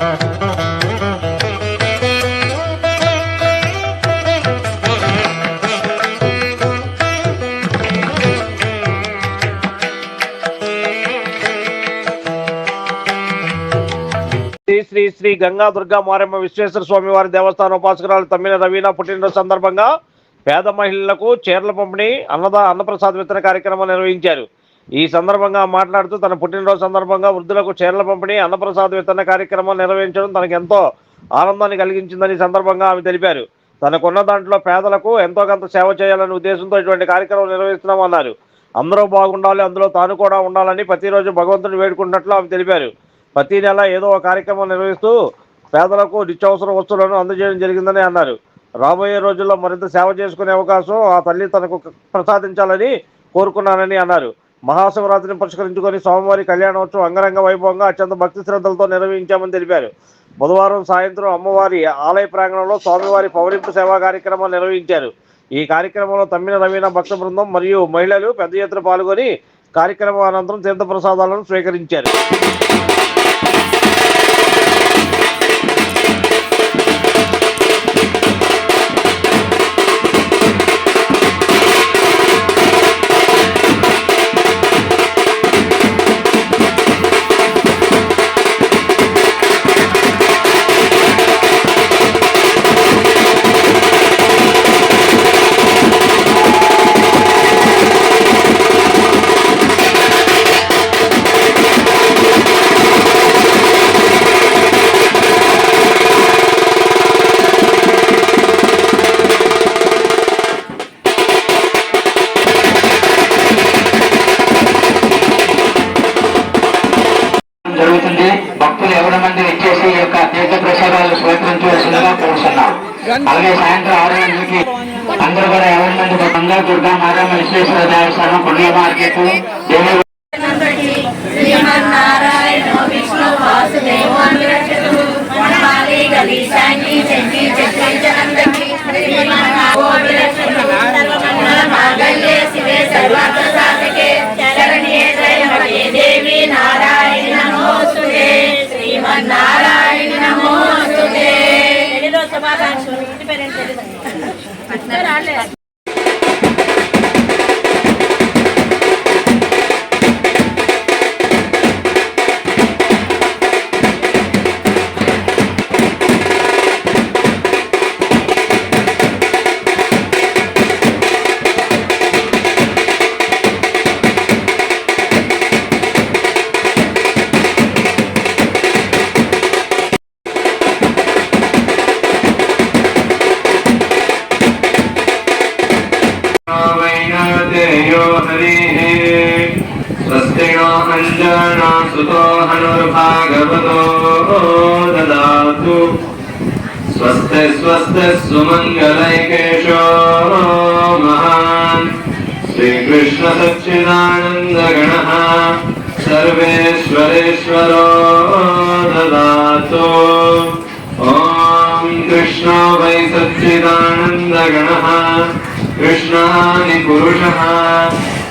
శ్రీ శ్రీ శ్రీ గంగా దుర్గా మారమ్మ విశ్వేశ్వర స్వామి వారి దేవస్థాన ఉపాసకురాలు తమ్మిన రవీణ పుట్టినరోజు సందర్భంగా పేద మహిళలకు చీరల పంపిణీ అన్నదా అన్నప్రసాద వితరణ కార్యక్రమం నిర్వహించారు. ఈ సందర్భంగా మాట్లాడుతూ తన పుట్టినరోజు సందర్భంగా వృద్ధులకు చీరల పంపిణీ అన్నప్రసాద్ విత్తన కార్యక్రమం నిర్వహించడం తనకు ఎంతో ఆనందాన్ని కలిగించిందని సందర్భంగా ఆమె తెలిపారు. తనకున్న దాంట్లో పేదలకు ఎంతో కొంత సేవ చేయాలనే ఉద్దేశంతో ఇటువంటి కార్యక్రమం నిర్వహిస్తున్నామన్నారు అందరూ బాగుండాలి అందులో తాను కూడా ఉండాలని ప్రతిరోజు భగవంతుని వేడుకున్నట్లు ఆమె తెలిపారు. ప్రతి నెల ఏదో ఒక కార్యక్రమం నిర్వహిస్తూ పేదలకు నిత్యావసర వస్తువులను అందజేయడం జరిగిందని అన్నారు. రాబోయే రోజుల్లో మరింత సేవ చేసుకునే అవకాశం ఆ తల్లి తనకు ప్రసాదించాలని కోరుకున్నానని అన్నారు. మహాశివరాత్రిని పురస్కరించుకొని స్వామివారి కళ్యాణోత్సవం అంగరంగ వైభవంగా అత్యంత భక్తి శ్రద్ధలతో నిర్వహించామని తెలిపారు. బుధవారం సాయంత్రం అమ్మవారి ఆలయ ప్రాంగణంలో స్వామివారి పౌరింపు సేవా కార్యక్రమం నిర్వహించారు. ఈ కార్యక్రమంలో తమ్మిన నవీన భక్త బృందం మరియు మహిళలు పెద్ద ఎత్తున పాల్గొని కార్యక్రమం అనంతరం తీర్థప్రసాదాలను స్వీకరించారు. భక్తులు మంది ఇచ్చేసి ఈ యొక్క తీర్థ ప్రసాదాలు స్వీకరించవలసిందిగా కోరుతున్నాం. అలాగే సాయంత్రం ఆరు గంటలకి అందరూ కూడా ఎవరి మంది గంగా దుర్గా మారమ్మ విశ్వేశ్వర దేవస్థానం పుణ్య మార్కెట్ దేవి రాలేదు वैनतेयो हरिः स्वस्ति नो अञ्जना सुतो हनुर्भागवतो ददातु स्वस्ति स्वस्ति सुमङ्गलैकेशो महान् श्रीकृष्णसच्चिदानन्दगणः सर्वेश्वरेश्वरो ददातु ॐ कृष्णो वै सच्चिदानन्दगणः कृष्णानि पुरुषः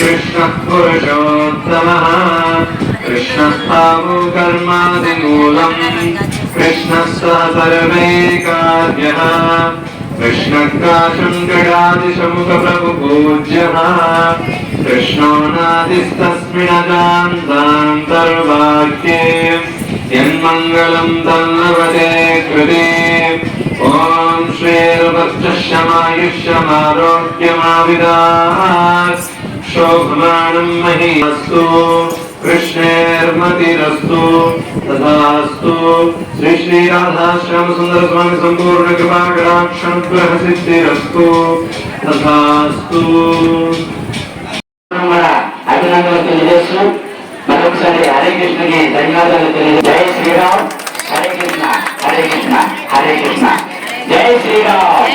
कृष्णः पुरुषोत्तमः कृष्णः पावो कर्मादिमूलम् कृष्णः सह सर्वैकार्यः कृष्णः काशङ्करादिशमुखप्रभुपूज्यः कृष्णो नादिस्तस्मिनजान्तान्तर्वाक्ये यन्मङ्गलम् तन्नवते कृते ॐ श्रीर्वक्षमायुष्यमारोग्यमाविदात् शोभमाणम् महीमस्तु कृष्णेर्मतिरस्तु तथास्तु श्री श्रीराधाश्याम सुन्दर स्वामी सम्पूर्ण कृपाकटाक्षनुग्रह सिद्धिरस्तु तथास्तु కూడా అభినందనలు తెలియజేస్తూ మరొకసారి హరే కృష్ణకి ధన్యవాదాలు తెలియజే జై శ్రీరామ్ హరే కృష్ణ హరే కృష్ణ హరే కృష్ణ జై శ్రీరామ్